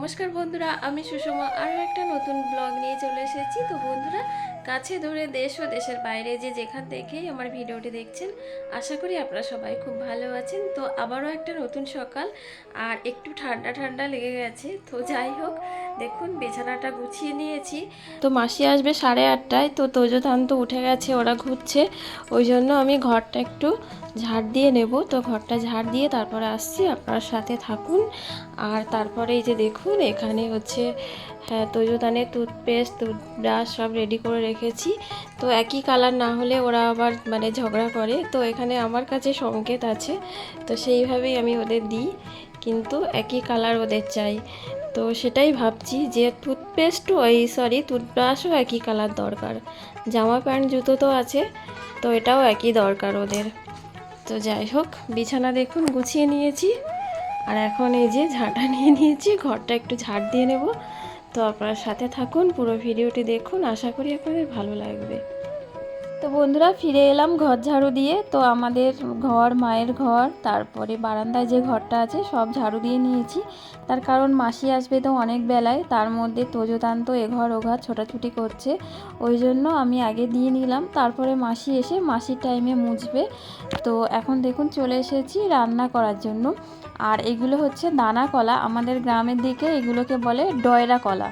নমস্কার বন্ধুরা আমি সুষমা। আরও একটা নতুন ব্লগ নিয়ে চলে এসেছি। তো বন্ধুরা কাছে, দূরে দেশ ও দেশের বাইরে যে যেখান থেকেই আমার ভিডিওটি দেখছেন, আশা করি আপনারা সবাই খুব ভালো আছেন। তো আবারও একটা নতুন সকাল, আর একটু ঠান্ডা ঠান্ডা লেগে গেছে। তো যাই হোক, দেখুন, বিছানাটা গুছিয়ে নিয়েছি। তো মাসি আসবে সাড়ে আটটায়, তো তোজোধান তো উঠে গেছে, ওরা ঘুরছে। ওই জন্য আমি ঘরটা একটু ঝাড় দিয়ে নেব। তো ঘরটা ঝাড় দিয়ে তারপরে আসছি, আপনার সাথে থাকুন। আর তারপরে এই যে দেখুন, এখানে হচ্ছে হ্যাঁ তোজোদানের টুথপেস্ট টুথব্রাশ সব রেডি করে রেখেছি। তো একই কালার না হলে ওরা আবার মানে ঝগড়া করে। তো এখানে আমার কাছে সংকেত আছে। তো সেইভাবেই আমি ওদের দিই। কিন্তু একই কালার ওদের চাই। তো সেটাই ভাবছি যে টুথপেস্টও এই সরি টুথব্রাশও একই কালার দরকার। জামা প্যান্ট, জুতো তো আছে। তো এটাও একই দরকার ওদের। তো যাই হোক, বিছানা দেখুন, গুছিয়ে নিয়েছি। আর এখন এই যে ঝাঁটা নিয়ে নিয়েছি, ঘরটা একটু ঝাড় দিয়ে নেব। তো আপনার সাথে থাকুন পুরো ভিডিওটি দেখুন। আশা করি আপনাদের ভালো লাগবে। তো বন্ধুরা ফিরে এলাম ঘর ঝাড়ু দিয়ে। তো আমাদের ঘর, মায়ের ঘর, তারপরে বারান্দায় যে ঘরটা আছে সব ঝাড়ু দিয়ে নিয়েছি। তার কারণ মাসি আসবে তো অনেক বেলায়, তার মধ্যে তোজোতান্ত এঘর ওঘর ছোটাছুটি করছে। ওই জন্য আমি আগে দিয়ে নিলাম, তারপরে মাসি এসে মাসির টাইমে মুছবে। তো এখন দেখুন চলে এসেছি রান্না করার জন্য। আর এগুলো হচ্ছে দানা কলা, আমাদের গ্রামের দিকে এগুলোকে বলে ডয়রা কলা।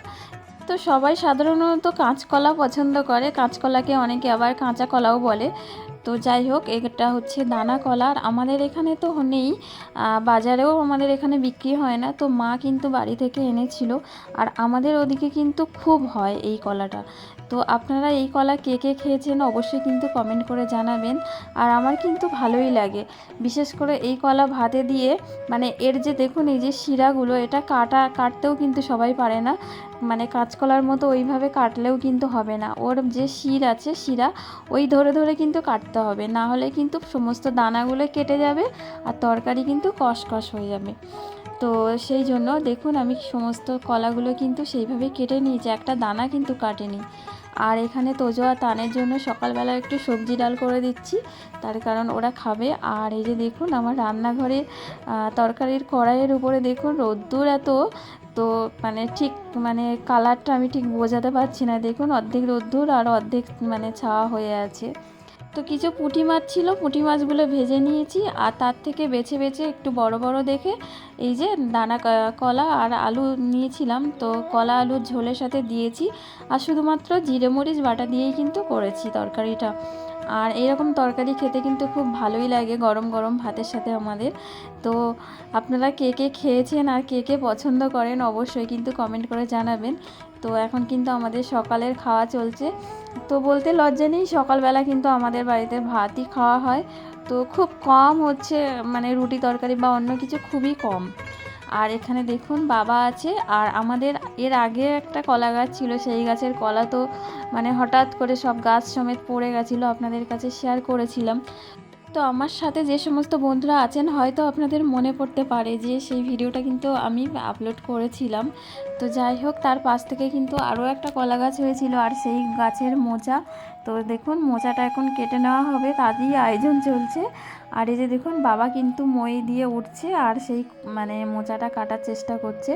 তো সবাই সাধারণত কাঁচকলা পছন্দ করে। কাঁচকলাকে অনেকে আবার কাঁচা কলাও বলে। তো যাই হোক, এটা হচ্ছে দানা কলা। আর আমাদের এখানে তো নেই। বাজারেও আমাদের এখানে বিক্রি হয় না। তো মা কিন্তু বাড়ি থেকে এনেছিল। আর আমাদের ওদিকে কিন্তু খুব হয় এই কলাটা। তো আপনারা এই কলা কে কে খেয়েছেন অবশ্যই কিন্তু কমেন্ট করে জানাবেন। আর আমার কিন্তু ভালোই লাগে। বিশেষ করে এই কলা ভাতে দিয়ে মানে এর যে দেখুন, এই যে শিরাগুলো, এটা কাটা, কাটতেও কিন্তু সবাই পারে না। মানে কাঁচকলার মতো ওইভাবে কাটলেও কিন্তু হবে না। ওর যে শির আছে, শিরা, ওই ধরে ধরে কিন্তু কাটতে হবে। না হলে কিন্তু সমস্ত দানাগুলো কেটে যাবে আর তরকারি কিন্তু কষকষ হয়ে যাবে। তো সেই জন্য দেখুন আমি সমস্ত কলাগুলো কিন্তু সেইভাবে কেটে নিয়েছি। একটা দানা কিন্তু কাটেনি। আর এখানে তোজোয়া তানের জন্য সকালবেলা একটু সবজি ডাল করে দিচ্ছি। তার কারণ ওরা খাবে। আর এই যে দেখুন আমার রান্নাঘরে তরকারির কড়াইয়ের উপরে দেখুন রোদ্দুর এত তো মানে ঠিক মানে কালারটা আমি ঠিক বোঝাতে পারছি না। দেখুন, অর্ধেক রোদ্দুর আর অর্ধেক মানে ছাওয়া হয়ে আছে। তো কিছু পুঁটি মাছ ছিল, পুঁটি মাছগুলো ভেজে নিয়েছি আর তার থেকে বেছে বেছে একটু বড় বড় দেখে এই যে দানা কলা আর আলু নিয়েছিলাম। তো কলা আলুর ঝোলের সাথে দিয়েছি আর শুধুমাত্র জিরে মরিচ বাটা দিয়েই কিন্তু করেছি তরকারিটা। আর এরকম তরকারি খেতে কিন্তু খুব ভালোই লাগে গরম গরম ভাতের সাথে আমাদের। তো আপনারা কে কে খেয়েছেন আর কে কে পছন্দ করেন অবশ্যই কিন্তু কমেন্ট করে জানাবেন। তো এখন কিন্তু আমাদের সকালের খাওয়া চলছে। তো বলতে লজ্জা নেই, সকালবেলা কিন্তু আমাদের বাড়িতে ভাতই খাওয়া হয়। তো খুব কম হচ্ছে মানে রুটি তরকারি বা অন্য কিছু খুবই কম। আর এখানে দেখুন বাবা আছে, আর আমাদের এর আগে একটা কলা গাছ ছিল, সেই গাছের কলা তো মানে হঠাৎ করে সব গাছ সমেত পড়ে গেছিল, আপনাদের কাছে শেয়ার করেছিলাম। তো আমার সাথে যে সমস্ত বন্ধুরা আছেন, হয়তো আপনাদের মনে পড়তে পারে যে সেই ভিডিওটা কিন্তু আমি আপলোড করেছিলাম। তো যাই হোক, তার পাশ থেকে কিন্তু আরও একটা কলা গাছ হয়েছিল, আর সেই গাছের মোচা তো দেখুন মোচাটা এখন কেটে নেওয়া হবে তারই আয়োজন চলছে। আর এই যে দেখুন বাবা কিন্তু মই দিয়ে উঠছে আর সেই মানে মোচাটা কাটার চেষ্টা করছে।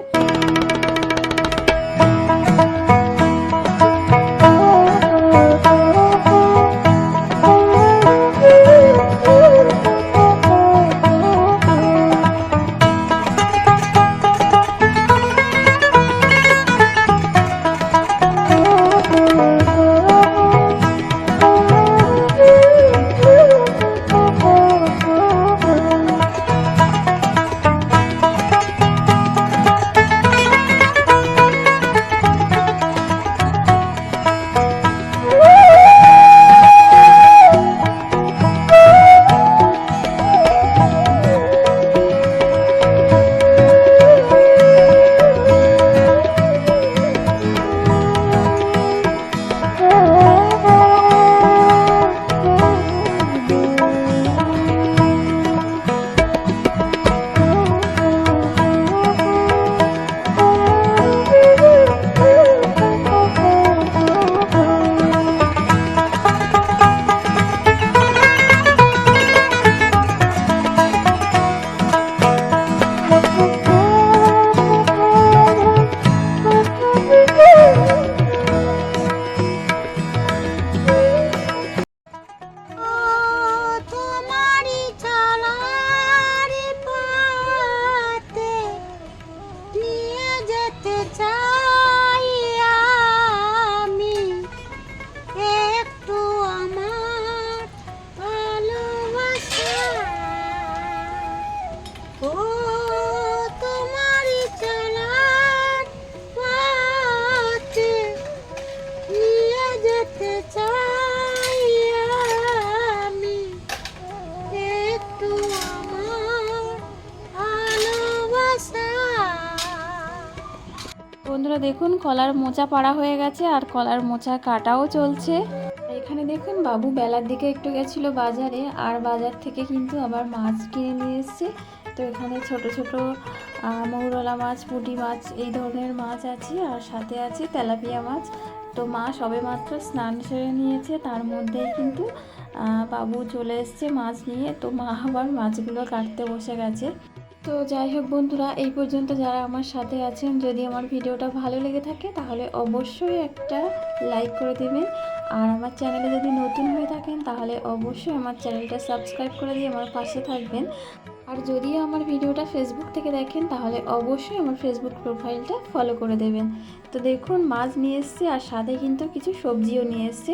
দেখুন, কলার মোচা পাড়া হয়ে গেছে আর কলার মোচা কাটাও চলছে। এখানে দেখুন, বাবু বেলার দিকে একটু গেছিল বাজারে আর বাজার থেকে কিন্তু আবার মাছ কিনে নিয়ে এসছে। তো এখানে ছোট ছোট মৌরলা মাছ, পুঁটি মাছ এই ধরনের মাছ আছে আর সাথে আছে তেলাপিয়া মাছ। তো মা সবে মাত্র স্নান সেরে নিয়েছে, তার মধ্যেই কিন্তু বাবু চলে এসছে মাছ নিয়ে। তো মা আবার মাছগুলো কাটতে বসে গেছে। তো যাই হোক বন্ধুরা, এই পর্যন্ত যারা আমার সাথে আছেন, যদি আমার ভিডিওটা ভালো লেগে থাকে, তাহলে অবশ্যই একটা লাইক করে দেবেন। আর আমার চ্যানেলে যদি নতুন হয়ে থাকেন, তাহলে অবশ্যই আমার চ্যানেলটা সাবস্ক্রাইব করে দিয়ে আমার পাশে থাকবেন। আর যদি আমার ভিডিওটা ফেসবুক থেকে দেখেন, তাহলে অবশ্যই আমার ফেসবুক প্রোফাইলটা ফলো করে দেবেন। তো দেখুন, মাছ নিয়ে এসছে, আর সাথে কিন্তু কিছু সবজিও নিয়ে এসছে।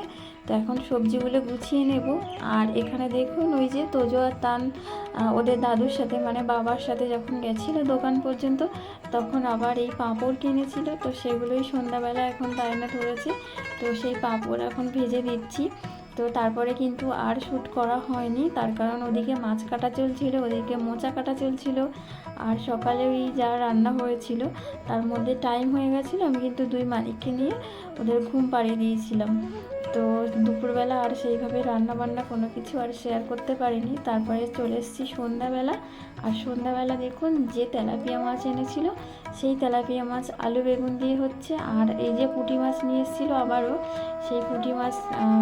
তো এখন সবজিগুলো গুছিয়ে নেব। আর এখানে দেখুন ওই যে তোজো আর তান ওদের দাদুর সাথে মানে বাবার সাথে যখন গেছিল দোকান পর্যন্ত, তখন আবার এই পাঁপড় কিনেছিল। তো সেগুলোই সন্ধ্যাবেলা এখন বায়না ধরেছে। তো সেই পাঁপড় এখন ভেজে দিচ্ছি তো তারপরে কিন্তু আর শ্যুট করা হয়নি। তার কারণ ওদিকে মাছ কাটা চলছিল, ওদিকে মোচা কাটা চলছিল। আর সকালে ওই যা রান্না হয়েছিল, তার মধ্যে টাইম হয়ে গেছিল। আমি কিন্তু দুই মালিককে নিয়ে ওদের ঘুম পাড়িয়ে দিয়েছিলাম। তো দুপুরবেলা আর সেইভাবে রান্না বান্না কোনো কিছু আর শেয়ার করতে পারিনি। তারপরে চলে এসেছি সন্ধ্যাবেলা। আর সন্ধ্যাবেলা দেখুন যে তেলাপিয়া মাছ এনেছিল, সেই তেলাপিয়া মাছ আলু বেগুন দিয়ে হচ্ছে। আর এই যে পুঁটি মাছ নিয়ে এসেছিল আবারও, সেই পুঁটি মাছ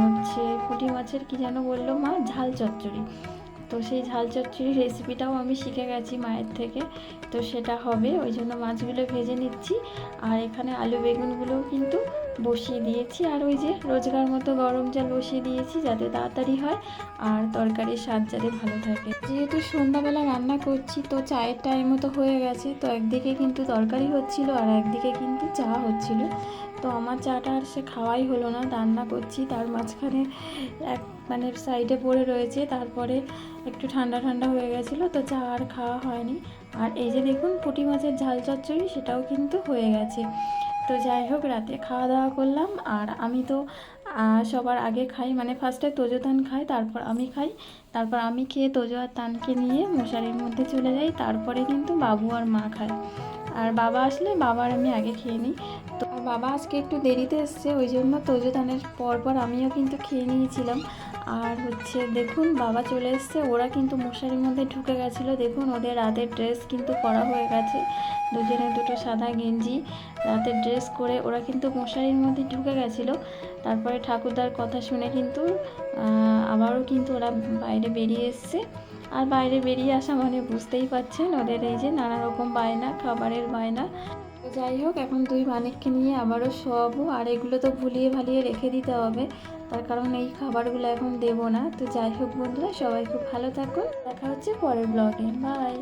হচ্ছে পুঁটি মাছের কি যেন বলল মা? ঝাল চচ্চড়ি। তো সেই ঝাল চচ্চড়ির রেসিপিটাও আমি শিখে গেছি মায়ের থেকে। তো সেটা হবে, ওই জন্য মাছগুলো ভেজে নিচ্ছি। আর এখানে আলু বেগুনগুলোও কিন্তু বসিয়ে দিয়েছি। আর ওই যে রোজগার মতো গরম জল বসিয়ে দিয়েছি যাতে তাড়াতাড়ি হয় আর তরকারির স্বাদ যাতে ভালো থাকে। যেহেতু সন্ধ্যাবেলা রান্না করছি, তো চায়ের টাইম তো হয়ে গেছে। তো একদিকে কিন্তু তরকারি হচ্ছিল আর একদিকে কিন্তু চা হচ্ছিল। তো আমার চাটা আর সে খাওয়াই হলো না। রান্না করছি, তার মাঝখানে এক মানে সাইডে পড়ে রয়েছে, তারপরে একটু ঠান্ডা ঠান্ডা হয়ে গেছিল, তো চা আর খাওয়া হয়নি। আর এই যে দেখুন, পুঁটি মাছের ঝাল চচ্চড়ি, সেটাও কিন্তু হয়ে গেছে। তো যাই হোক, রাতে খাওয়া দাওয়া করলাম, আর আমি তো সবার আগে খাই মানে ফার্স্টে তোজো তান খাই, তারপর আমি খাই, তারপর আমি খেয়ে তোজো আর তানকে নিয়ে মশারির মধ্যে চলে যাই, তারপরে কিন্তু বাবু আর মা খায়। আর বাবা আসলে, বাবার আমি আগে খেয়ে নিই, তো বাবা আজকে একটু দেরিতে এসছে, ওই জন্য তোজো তানের পর পর আমিও কিন্তু খেয়ে নিয়েছিলাম। আর হচ্ছে দেখুন, বাবা চলে এসছে, ওরা কিন্তু মশারির মধ্যে ঢুকে গেছিল। দেখুন, ওদের রাতের ড্রেস কিন্তু করা হয়ে গেছে। দুজনে দুটো সাদা গেঞ্জি, রাতের ড্রেস করে ওরা কিন্তু মশারির মধ্যে ঢুকে গেছিল। তারপরে ঠাকুরদার কথা শুনে কিন্তু আবারও কিন্তু ওরা বাইরে বেরিয়ে এসছে। আর বাইরে বেরিয়ে আসা মানে বুঝতেই পাচ্ছেন ওদের এই যে নানা রকম বায়না, খাবারের বায়না। তো যাই হোক, এখন দুই মানিককে নিয়ে আবারও শোয়াবো। আর এগুলো তো ভুলিয়ে ভালিয়ে রেখে দিতে হবে। তার কারণ এই খাবারগুলো এখন দেবো না। তো যাই হোক বন্ধুরা, সবাই খুব ভালো থাকুন। দেখা হচ্ছে পরের ব্লগে বাই